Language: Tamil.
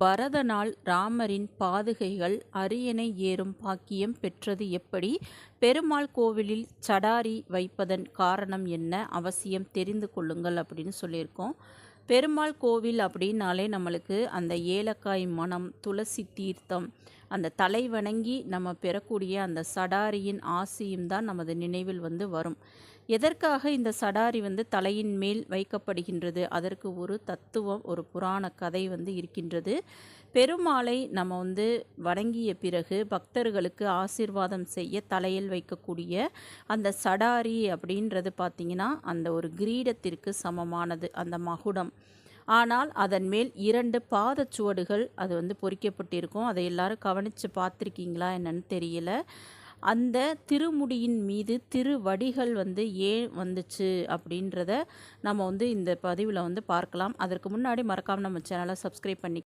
பரதனால் ராமரின் பாதுகைகள் அரியணை ஏறும் பாக்கியம் பெற்றது எப்படி? பெருமாள் கோவிலில் சடாரி வைப்பதன் காரணம் என்ன? அவசியம் தெரிந்து கொள்ளுங்கள் அப்படின்னு சொல்லியிருக்கோம். பெருமாள் கோவில் அப்படின்னாலே நம்மளுக்கு அந்த ஏலக்காய் மனம் துளசி தீர்த்தம் அந்த தலை வணங்கி நம்ம பெறக்கூடிய அந்த சடாரியின் ஆசியும் தான் நமது நினைவில் வந்து வரும். எதற்காக இந்த சடாரி வந்து தலையின் மேல் வைக்கப்படுகின்றது? அதற்கு ஒரு தத்துவம் ஒரு புராண கதை வந்து இருக்கின்றது. பெருமாளை நம்ம வந்து வணங்கிய பிறகு பக்தர்களுக்கு ஆசீர்வாதம் செய்ய தலையில் வைக்கக்கூடிய அந்த சடாரி அப்படின்றது பார்த்திங்கன்னா அந்த ஒரு கிரீடத்திற்கு சமமானது அந்த மகுடம். ஆனால் அதன் மேல் இரண்டு பாதச்சுவடுகள் அது வந்து பொறிக்கப்பட்டிருக்கும். அதை எல்லாரும் கவனித்து பார்த்துருக்கீங்களா என்னன்னு தெரியல. அந்த திருமுடியின் மீது திருவடிகள் வந்து ஏன் வந்துச்சு அப்படின்றத நம்ம வந்து இந்த பதிவில் வந்து பார்க்கலாம். அதற்கு முன்னாடி மறக்காமல் நம்ம சேனலை சப்ஸ்கிரைப் பண்ணி